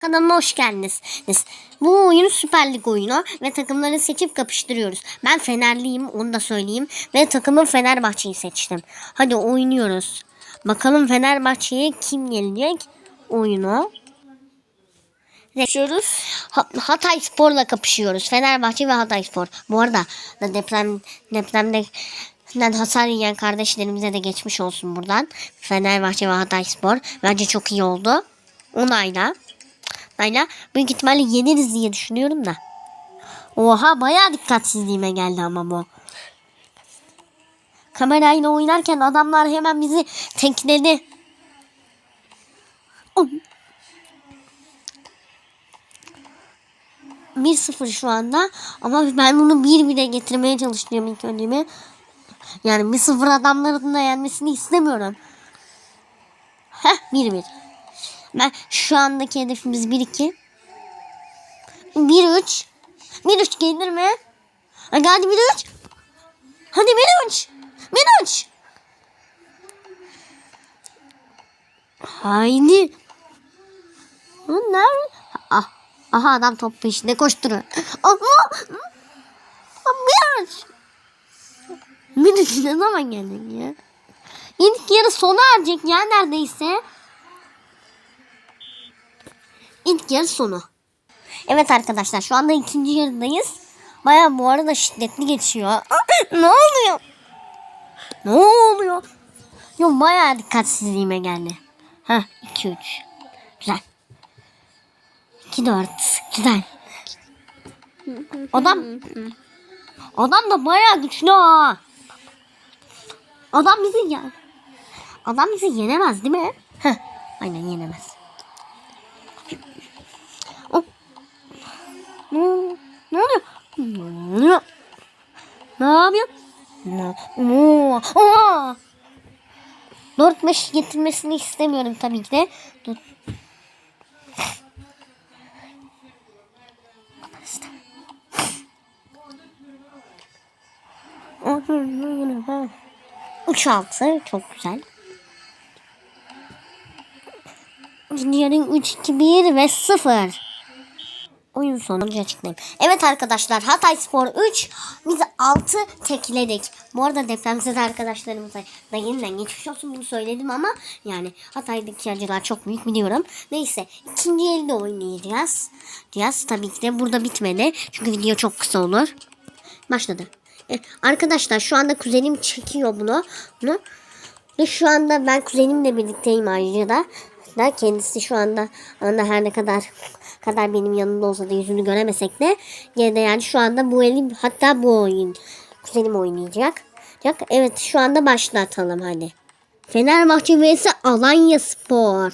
Kanalıma hoş geldiniz. Bu oyun Süper Lig oyunu ve takımları seçip kapıştırıyoruz. Ben Fenerliyim onu da söyleyeyim ve takımım Fenerbahçe'yi seçtim. Hadi oynuyoruz. Bakalım Fenerbahçe'ye kim gelecek oyunu. Ha- Hatay Spor'la kapışıyoruz. Fenerbahçe ve Hatay Spor. Bu arada da deprem depremde den hasar yiyen kardeşlerimize de geçmiş olsun buradan. Fenerbahçe ve Hatay Spor. Bence çok iyi oldu. Onayla. Ayla büyük ihtimalle yeniriz diye düşünüyorum da. Oha bayağı dikkatsizliğime geldi ama bu. Kamerayla oynarken adamlar hemen bizi tekledi. Oh. 1-0 şu anda ama ben bunu 1-1'e getirmeye çalışıyorum ilk önce. Yani 1-0 adamların da yenmesini istemiyorum. Heh 1-1. Ben şu andaki hedefimiz 1-2. 1-3. 1-3 gelir mi? Hadi hadi 1-3. Hadi 1-3. 1-3. Haydi. Nerede? Ah. Aha adam top peşinde koşturuyor. Ama. Bir. Bir ne zaman geldin ya? İlk yarı sona erecek ya neredeyse. İlk yarı sonu. Evet arkadaşlar şu anda ikinci yarıdayız. Baya bu arada şiddetli geçiyor. ne oluyor? Ne oluyor? Yok baya dikkatsizliğime geldi. Ha 2 3. Güzel. 2 4. Güzel. Adam Adam da baya güçlü ha. Adam bizi ya. Adam bizi yenemez değil mi? Heh, aynen yenemez. Ne? Ne oluyor? Ne oluyor? Ne yapıyor? Oo. 4-5 getirmesini istemiyorum tabii ki de. Dur. Üç altı çok güzel. Yarın 3 2 1 ve 0. Oyun sonucu açıklayayım. Evet arkadaşlar Hatay Spor 3 biz 6 tekledik. Bu arada depremsiz arkadaşlarımıza da yeniden geçmiş olsun bunu söyledim ama yani Hatay'daki acılar çok büyük biliyorum. Neyse ikinci elde oynayacağız. Diyaz tabii ki de burada bitmedi. Çünkü video çok kısa olur. Başladı. E, arkadaşlar şu anda kuzenim çekiyor bunu. bunu. Ve şu anda ben kuzenimle birlikteyim ayrıca. Da kendisi şu anda anda her ne kadar kadar benim yanımda olsa da yüzünü göremesek de yine de yani şu anda bu elim hatta bu oyun kuzenim oynayacak. Cak, Evet şu anda başlatalım hadi. Fenerbahçe vs Alanya Spor.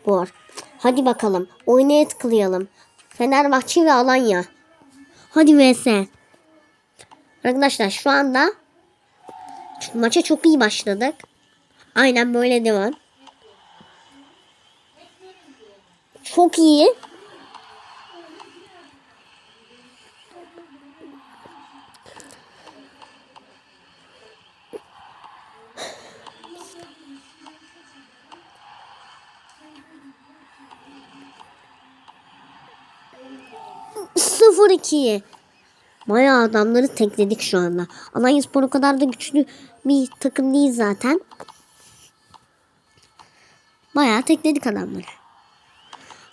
Spor. Hadi bakalım. Oynaya tıklayalım. Fenerbahçe ve Alanya. Hadi vs. Arkadaşlar şu anda maça çok iyi başladık. Aynen böyle devam. Çok iyi. Sıfır iki. Bayağı adamları tekledik şu anda. Alanya Spor o kadar da güçlü bir takım değil zaten. Bayağı tekledik adamları.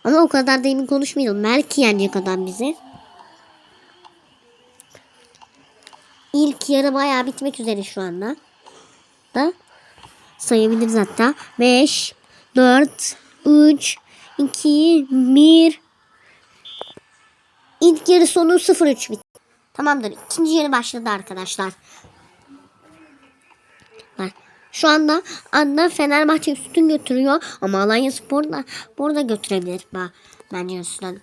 Ama o kadar da emin konuşmayalım. Belki yenecek adam bizi. İlk yarı bayağı bitmek üzere şu anda. Da sayabiliriz hatta. 5, 4, 3, 2, 1. İlk yarı sonu 0-3 bitti. Tamamdır. İkinci yarı başladı arkadaşlar. Şu anda anda Fenerbahçe üstün götürüyor ama Alanya Spor da burada götürebilir bence üstünden.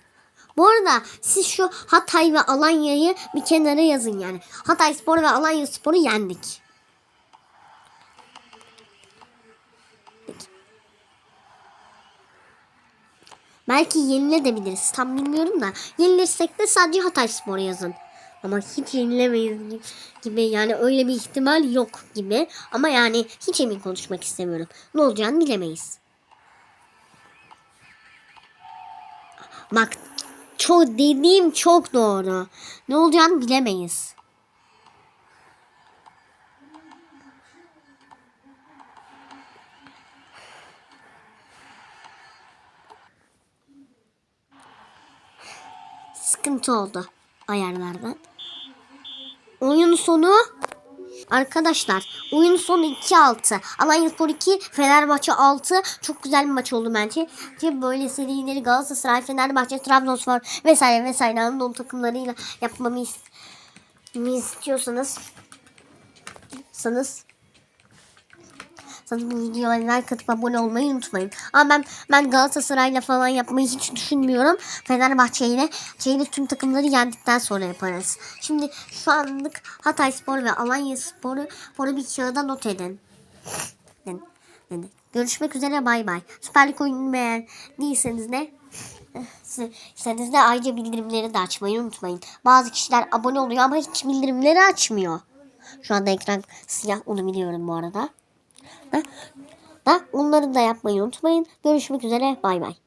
Bu arada siz şu Hatay ve Alanya'yı bir kenara yazın yani. Hatay Spor ve Alanya Spor'u yendik. Belki yenilebiliriz. Tam bilmiyorum da. Yenilirsek de sadece Hatay Spor yazın. Ama hiç yenilemeyiz gibi yani öyle bir ihtimal yok gibi. Ama yani hiç emin konuşmak istemiyorum. Ne olacağını bilemeyiz. Bak çok dediğim çok doğru. Ne olacağını bilemeyiz. Sıkıntı oldu ayarlardan. Oyun sonu Arkadaşlar oyun sonu 2-6. Alanya Spor 2, Fenerbahçe 6. Çok güzel bir maç oldu bence. Ki böyle serileri Galatasaray, Fenerbahçe, Trabzonspor vesaire vesaire Anadolu takımlarıyla yapmamı is- mi istiyorsanız sanız Sanırım bu videoya like atıp abone olmayı unutmayın. Ama ben ben Galatasaray'la falan yapmayı hiç düşünmüyorum. Fenerbahçe ile şeyle tüm takımları yendikten sonra yaparız. Şimdi şu anlık Hatay Spor ve Alanya Spor'u sporu bir kağıda not edin. Görüşmek üzere bay bay. Süper Lig oyununu beğendiyseniz de İsterseniz de ayrıca bildirimleri de açmayı unutmayın. Bazı kişiler abone oluyor ama hiç bildirimleri açmıyor. Şu anda ekran siyah onu biliyorum bu arada. Da, onları da yapmayı unutmayın. Görüşmek üzere. Bay bay.